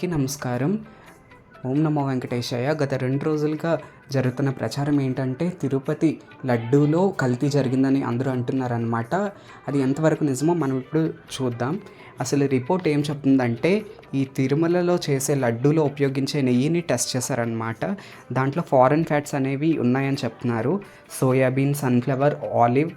అందరికీ నమస్కారం. ఓం నమో వెంకటేశయ్య గత రెండు రోజులుగా జరుగుతున్న ప్రచారం ఏంటంటే తిరుపతి లడ్డూలో కల్తీ జరిగిందని అందరూ అంటున్నారనమాట అది ఎంతవరకు నిజమో మనం ఇప్పుడు చూద్దాం. అసలు రిపోర్ట్ ఏం చెప్తుందంటే ఈ తిరుమలలో చేసే లడ్డూలో ఉపయోగించే నెయ్యిని టెస్ట్ చేశారనమాట దాంట్లో ఫారెన్ ఫ్యాట్స్ అనేవి ఉన్నాయని చెప్తున్నారు. Soybean sunflower olive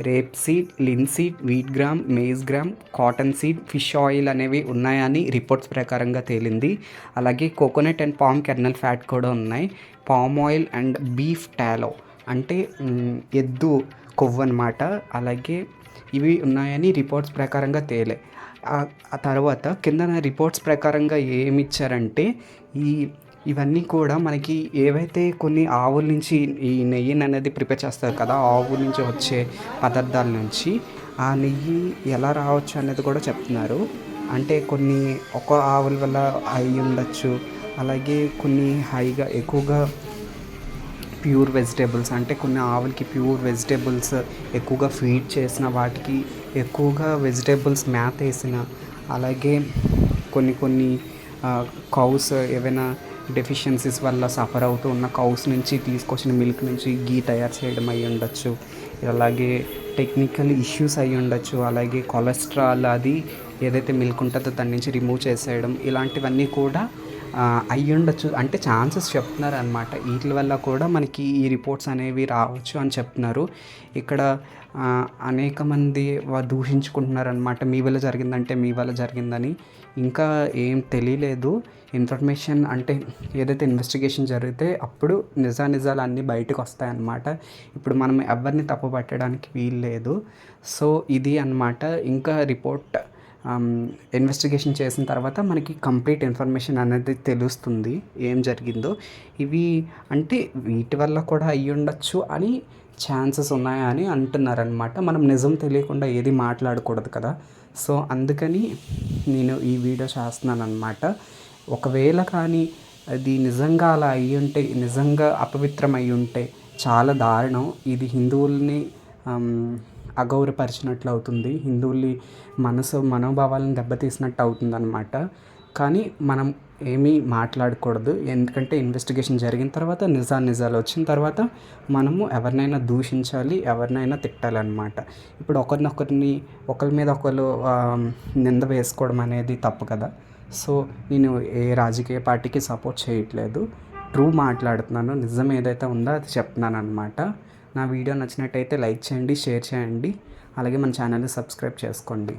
rape seed linseed wheat gram maize gram cotton seed fish oil అనేవి ఉన్నాయని రిపోర్ట్స్ ప్రకారంగా తేలింది. అలాగే coconut and palm kernel fat కూడా ఉన్నాయి. Palm oil and beef tallow అంటే ఎద్దు కొవ్వు అనమాట అలాగే ఇవి ఉన్నాయని రిపోర్ట్స్ ప్రకారంగా తేలే. ఆ- తర్వాత కింద రిపోర్ట్స్ ప్రకారంగా ఏమి ఇచ్చారంటే ఈ ఇవన్నీ కూడా మనకి ఏవైతే కొన్ని ఆవుల నుంచి ఈ నెయ్యిని అనేది ప్రిపేర్ చేస్తారు కదా ఆవుల నుంచి వచ్చే పదార్థాల నుంచి ఆ నెయ్యి ఎలా రావచ్చు అనేది కూడా చెప్తున్నారు. అంటే కొన్ని ఒక ఆవుల వల్ల అయి ఉండొచ్చు అలాగే కొన్ని హైగా ఎక్కువగా ప్యూర్ వెజిటేబుల్స్ అంటే కొన్ని ఆవులకి ప్యూర్ వెజిటేబుల్స్ ఎక్కువగా ఫీడ్ చేసిన వాటికి ఎక్కువగా వెజిటేబుల్స్ మ్యాత్ వేసిన అలాగే కొన్ని కొన్ని కౌస్ ఏవైనా డెఫిషియన్సీస్ వల్ల సఫర్ అవుతూ ఉన్న కౌస్ నుంచి తీసుకొచ్చిన మిల్క్ నుంచి గీ తయారు చేయడం అయి ఉండొచ్చు. అలాగే టెక్నికల్ ఇష్యూస్ అయి ఉండొచ్చు. అలాగే కొలెస్ట్రాల్ అది ఏదైతే మిల్క్ ఉంటుందో దాని నుంచి రిమూవ్ చేసేయడం ఇలాంటివన్నీ కూడా అయ్యి ఉండొచ్చు అంటే ఛాన్సెస్ చెప్తున్నారు అనమాట వీటి వల్ల కూడా మనకి ఈ రిపోర్ట్స్ అనేవి రావచ్చు అని చెప్తున్నారు. ఇక్కడ అనేక మంది దూషించుకుంటున్నారు అనమాట మీ వల్ల జరిగిందంటే మీ వల్ల జరిగిందని. ఇంకా ఏం తెలియలేదు. ఇన్ఫర్మేషన్ అంటే ఏదైతే ఇన్వెస్టిగేషన్ జరిగితే అప్పుడు నిజానిజాలు అన్నీ బయటకు వస్తాయన్నమాట. ఇప్పుడు మనం ఎవరిని తప్పు పట్టడానికి వీలు లేదు సో ఇది అన్నమాట. ఇంకా రిపోర్ట్ ఇన్వెస్టిగేషన్ చేసిన తర్వాత మనకి కంప్లీట్ ఇన్ఫర్మేషన్ అనేది తెలుస్తుంది ఏం జరిగిందో. ఇవి అంటే వీటి వల్ల కూడా అయ్యి ఉండొచ్చు అని ఛాన్సెస్ ఉన్నాయా అని అంటున్నారనమాట మనం నిజం తెలియకుండా ఏది మాట్లాడకూడదు కదా. సో అందుకని నేను ఈ వీడియో చేస్తున్నాను అనమాట ఒకవేళ కానీ అది నిజంగా అలా అయ్యి ఉంటే నిజంగా అపవిత్రం అయి ఉంటే చాలా దారుణం. ఇది హిందువుల్ని అగౌరవపరిచినట్లు అవుతుంది. హిందువుల్ని మనసు మనోభావాలను దెబ్బతీసినట్టు అవుతుంది అనమాట కానీ మనం ఏమీ మాట్లాడకూడదు. ఎందుకంటే ఇన్వెస్టిగేషన్ జరిగిన తర్వాత నిజా నిజాలు వచ్చిన తర్వాత మనము ఎవరినైనా దూషించాలి ఎవరినైనా తిట్టాలన్నమాట. ఇప్పుడు ఒకరినొకరిని ఒకరి మీద ఒకరు నింద వేసుకోవడం అనేది తప్పు కదా. సో నేను ఏ రాజకీయ పార్టీకి సపోర్ట్ చేయట్లేదు. ట్రూ మాట్లాడుతున్నాను. నిజం ఏదైతే ఉందో అది చెప్తున్నాను అనమాట నా వీడియో నచ్చినట్టయితే లైక్ చేయండి షేర్ చేయండి. అలాగే మన ఛానల్ని సబ్స్క్రైబ్ చేసుకోండి.